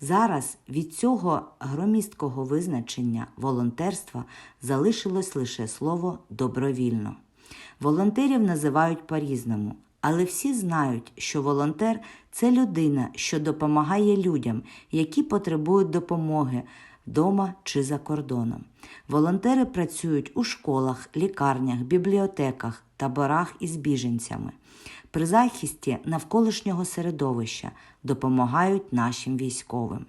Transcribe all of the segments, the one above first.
Зараз від цього громісткого визначення волонтерства залишилось лише слово добровільно. Волонтерів називають по-різному, але всі знають, що волонтер це людина, що допомагає людям, які потребують допомоги вдома чи за кордоном. Волонтери працюють у школах, лікарнях, бібліотеках, таборах із біженцями. При захисті навколишнього середовища допомагають нашим військовим.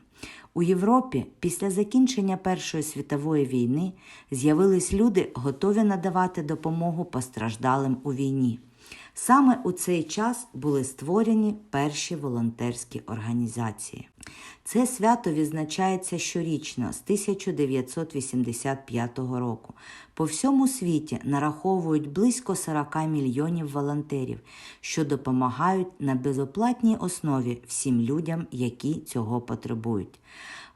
У Європі після закінчення Першої світової війни з'явились люди, готові надавати допомогу постраждалим у війні. Саме у цей час були створені перші волонтерські організації. Це свято відзначається щорічно з 1985 року. По всьому світі нараховують близько 40 мільйонів волонтерів, що допомагають на безоплатній основі всім людям, які цього потребують.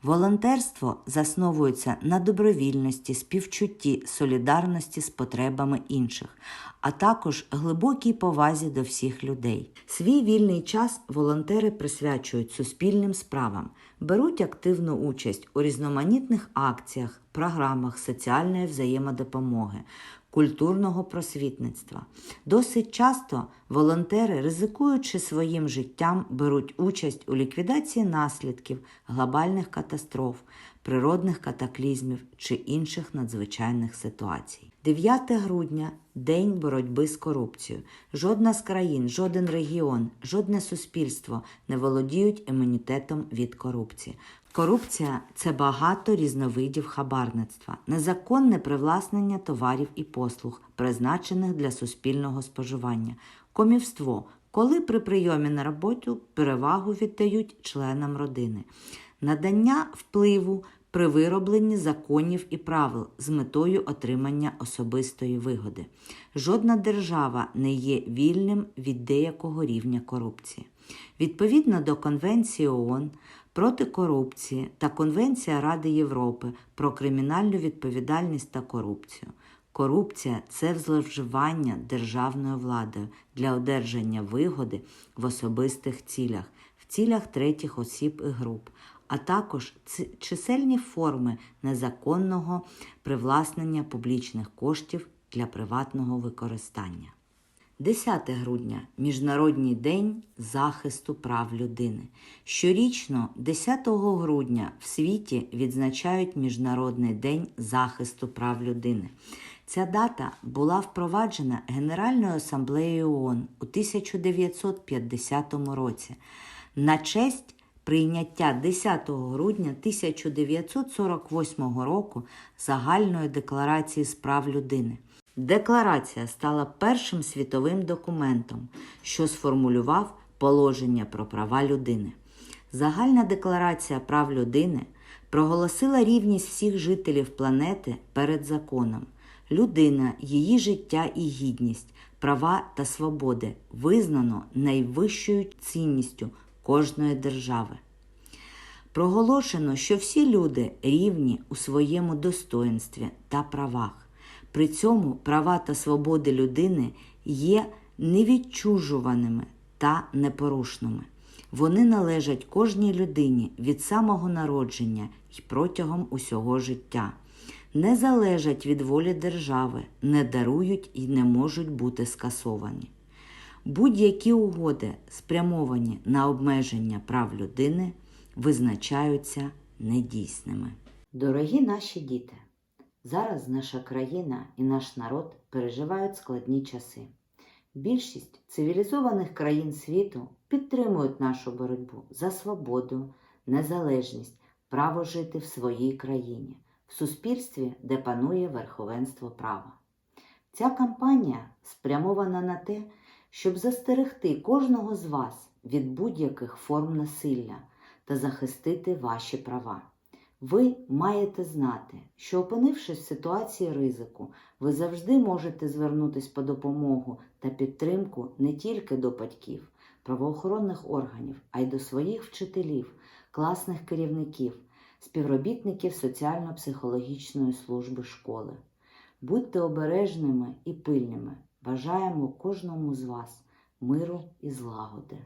Волонтерство засновується на добровільності, співчутті, солідарності з потребами інших, а також глибокій повазі до всіх людей. Свій вільний час волонтери присвячують суспільним справам, беруть активну участь у різноманітних акціях, програмах соціальної взаємодопомоги. Культурного просвітництва. Досить часто волонтери, ризикуючи своїм життям, беруть участь у ліквідації наслідків глобальних катастроф, природних катаклізмів чи інших надзвичайних ситуацій. 9 грудня День боротьби з корупцією. Жодна з країн, жоден регіон, жодне суспільство не володіють імунітетом від корупції. Корупція це багато різновидів хабарництва, незаконне привласнення товарів і послуг, призначених для суспільного споживання, комівство, коли при прийомі на роботу перевагу віддають членам родини, надання впливу при виробленні законів і правил з метою отримання особистої вигоди. Жодна держава не є вільним від деякого рівня корупції. Відповідно до Конвенції ООН проти корупції та Конвенція Ради Європи про кримінальну відповідальність та корупцію. Корупція це зловживання державною владою для одержання вигоди в особистих цілях, в цілях третіх осіб і груп, а також чисельні форми незаконного привласнення публічних коштів для приватного використання. 10 грудня Міжнародний день захисту прав людини. Щорічно, 10 грудня, в світі відзначають Міжнародний день захисту прав людини. Ця дата була впроваджена Генеральною асамблеєю ООН у 1950 році на честь прийняття 10 грудня 1948 року Загальної декларації з прав людини. Декларація стала першим світовим документом, що сформулював положення про права людини. Загальна декларація прав людини проголосила рівність всіх жителів планети перед законом. Людина, її життя і гідність, права та свободи визнано найвищою цінністю кожної держави. Проголошено, що всі люди рівні у своєму достоїнстві та правах. При цьому права та свободи людини є невідчужуваними та непорушними. Вони належать кожній людині від самого народження і протягом усього життя, не залежать від волі держави, не дарують і не можуть бути скасовані. Будь-які угоди, спрямовані на обмеження прав людини, визначаються недійсними. Дорогі наші діти, зараз наша країна і наш народ переживають складні часи. Більшість цивілізованих країн світу підтримують нашу боротьбу за свободу, незалежність, право жити в своїй країні, в суспільстві, де панує верховенство права. Ця кампанія спрямована на те, щоб застерегти кожного з вас від будь-яких форм насилля та захистити ваші права. Ви маєте знати, що опинившись в ситуації ризику, ви завжди можете звернутися по допомогу та підтримку не тільки до батьків, правоохоронних органів, а й до своїх вчителів, класних керівників, співробітників соціально-психологічної служби школи. Будьте обережними і пильними. Бажаємо кожному з вас миру і злагоди.